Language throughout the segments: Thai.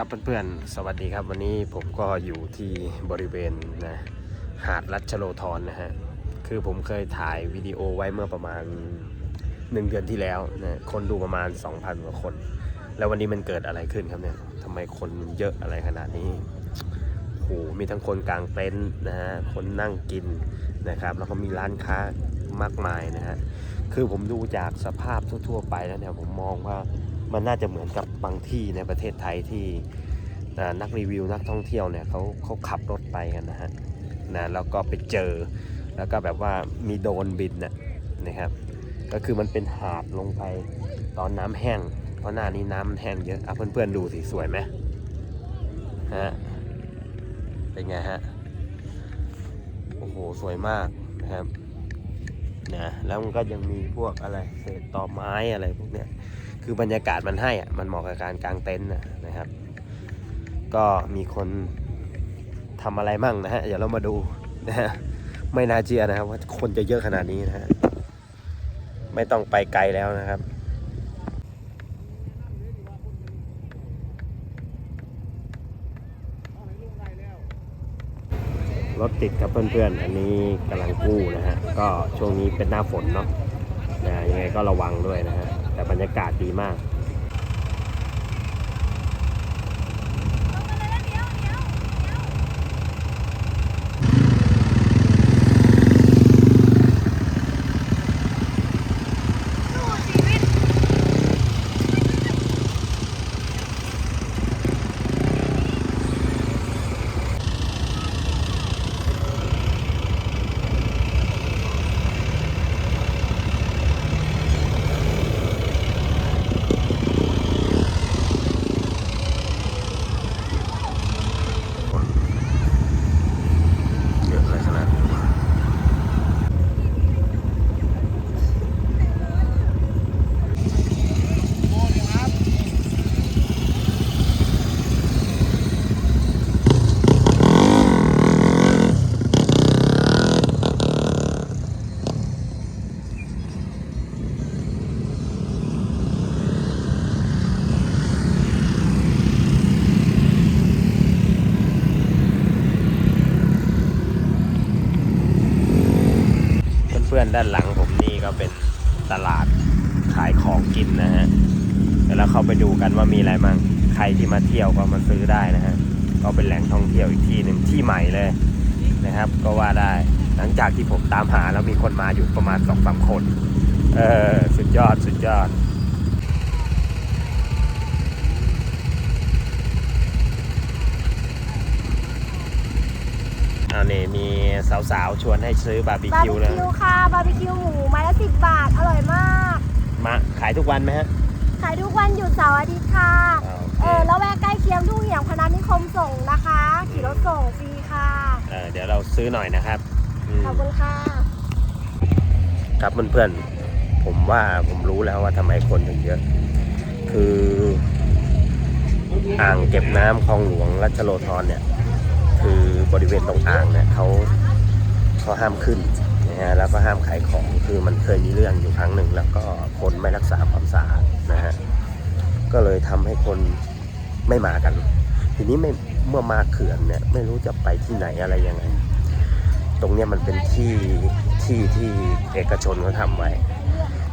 ครับเพื่อนๆ สวัสดีครับ วันนี้ผมก็อยู่ที่บริเวณนะหาดรัชโลธรนะฮะ คือผมเคยถ่ายวิดีโอไว้เมื่อประมาณ 1 เดือนที่แล้วนะคนดูประมาณ 2,000 กว่าคน แล้ววันนี้มันเกิดอะไรขึ้นครับเนี่ยทำไมคนมันเยอะอะไรขนาดนี้โหมีทั้งคนกลางเต็นท์นะฮะ คนนั่งกินนะครับ แล้วก็มีร้านค้ามากมายนะฮะ คือผมดูจากสภาพทั่ว ๆ ไปแล้วเนี่ยผมมองว่า มันน่าจะเหมือนกับบางที่ในประเทศไทยที่นักรีวิวนักท่องเที่ยวเนี่ยเขาเขาขับรถไปกันนะฮะนะแล้วก็ไปเจอ แล้วก็แบบว่ามีโดรนบินนะนะครับ ก็คือมันเป็นหาดลงไปตอนน้ำแห้ง เพราะหน้านี้น้ำมันแห้งเยอะอะเพื่อนๆดูสิสวยไหมฮะเป็นไงฮะโอ้โหสวยมากนะครับนะแล้วมันก็ยังมีพวกอะไรเศษตอไม้อะไรพวกเนี้ย คือบรรยากาศมันให้อะมันเหมาะกับการกางเต็นท์นะครับ ก็มีคนทำอะไรมั่งนะฮะเดี๋ยวเรามาดูนะฮะไม่น่าเชื่อนะครับว่าคนจะเยอะขนาดนี้นะฮะไม่ต้องไปไกลแล้วนะครับรถติดครับเพื่อนๆ อันนี้กำลังกู้นะฮะ ก็ช่วงนี้เป็นหน้าฝนเนาะนะยังไงก็ระวังด้วยนะฮะ แต่บรรยากาศดีมาก พื่อนๆด้านหลังผมนี่ก็เป็นตลาดขายของกินนะฮะเดี๋ยวเราเข้าไปดูกันว่ามีอะไรมั่งใครที่มาเที่ยวก็มาซื้อได้นะฮะก็เป็นแหล่งท่องเที่ยวอีกที่หนึ่งที่ใหม่เลยนะครับ ก็ว่าได้หลังจากที่ผมตามหาแล้วมีคนมาอยู่ประมาณสองสามคน เออสุดยอดสุดยอด เอาเนี่มี สาวๆ ชวนให้ซื้อบาร์บีบาร์คิวบีเลยคิวค่ะบาร์บีคิวหมูไม้ละสิบบาท อร่อยมาก มาขายทุกวันไหมฮะ ขายทุกวันหยุดเสาร์อาทิตย์ค่ะ อ่าโอเอเคอแล้วแวกใกล้เคียงทุ่งเหี่ยงพนัสนิคมส่งนะคะขี่รถส่งฟรีค่ะ เออเดี๋ยวเราซื้อหน่อยนะครับอืมขอบคุณค่ะ ครับเพื่อนๆ ผมว่าผมรู้แล้วว่าทำไมคนถึงเยอะ คืออ่างเก็บน้ำคลองหลวงรัชโลธรเนี่ย คือบริเวณตรงอ่างเนี่ยเขา เขาห้ามขึ้นนะฮะแล้วก็ห้ามขายของคือมันเคยมีเรื่องอยู่ครั้งหนึ่ง แล้วก็คนไม่รักษาความสะอาดนะฮะก็เลยทำให้คนไม่มากัน ทีนี้ไม่เมื่อมาเขื่อนเนี่ยไม่รู้จะไปที่ไหนอะไรยังไง ตรงเนี้ยมันเป็นที่ที่ที่เอกชนเขาทำไว้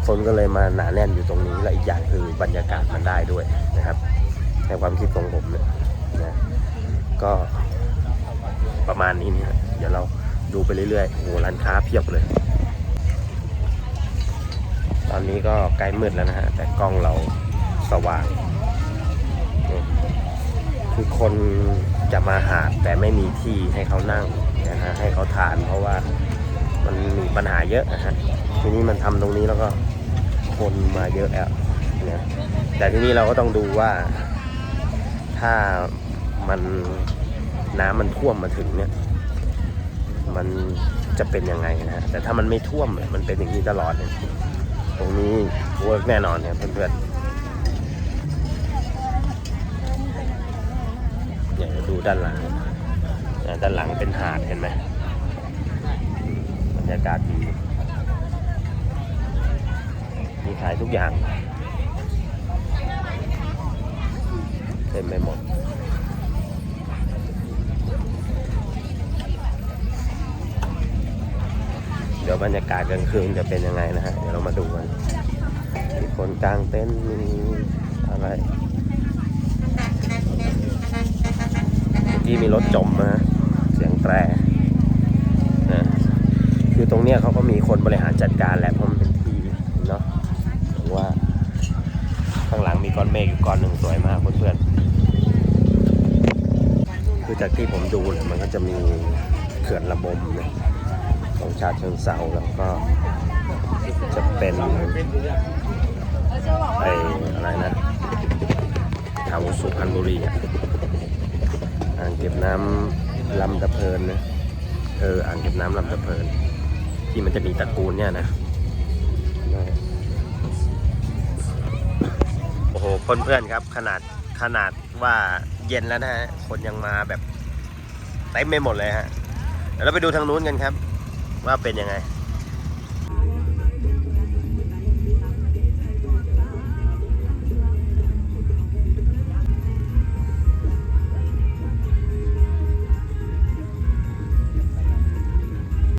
คนก็เลยมาหนาแน่นอยู่ตรงนี้และอีกอย่างคือบรรยากาศมันได้ด้วยนะครับในความคิดของผมเนี่ยนะก็ประมาณนี้นี่ยเดี๋ยวเรา ดูไปเรื่อยๆโอ้โหร้านค้าเพียบเลย ตอนนี้ก็ใกล้มืดแล้วนะฮะ แต่กล้องเราสว่าง คือคนจะมาหาดแต่ไม่มีที่ให้เขานั่งนะฮะให้เขาทานเพราะว่ามันมีปัญหาเยอะนะฮะทีนี้มันทำตรงนี้แล้วก็คนมาเยอะแล้วนะแต่ทีนี้เราก็ต้องดูว่า ถ้ามันน้ำมันท่วมมาถึงเนี่ย มันจะเป็นยังไงนะฮะแต่ถ้ามันไม่ท่วมมันเป็นอย่างนี้ตลอดเนี่ยตรงนี้เวิร์กแน่นอนเนี่ยเพื่อนๆเนี่ยดูด้านหลังด้านหลังเป็นหาดเห็นไหมบรรยากาศดีมีขายทุกอย่างเต็มไปหมด บรรยากาศกลางคืนจะเป็นยังไงนะฮะ เดี๋ยวเรามาดูกันมีคนกลางเต็นท์มีอะไรที่มีรถจมนะเสียงแตรนะคือตรงเนี้ยเขาก็มีคนบริหารจัดการแหละเพราะมันเป็นที่เนาะผมว่าข้างหลังมีก้อนเมฆอยู่ก้อนหนึ่งสวยมากเพื่อนๆคือจากที่ผมดูเนี่ยมันก็จะมีเขื่อนระบมเนะ ของชาติเชิงเซาแล้วก็จะเป็นไออะไรนะแถวสุพรรณบุรีอะอ่างเก็บน้ำลำตะเพินนะเอออ่างเก็บน้ำลำตะเพิน ที่มันจะมีตระกูลเนี่ยนะนะโอ้โหเพื่อนๆครับขนาดขนาดว่าเย็นแล้วนะฮะคนยังมาแบบเต็มไม่หมดเลยฮะเดี๋ยวเราไปดูทางนู้นกันครับ ว่าเป็นยังไง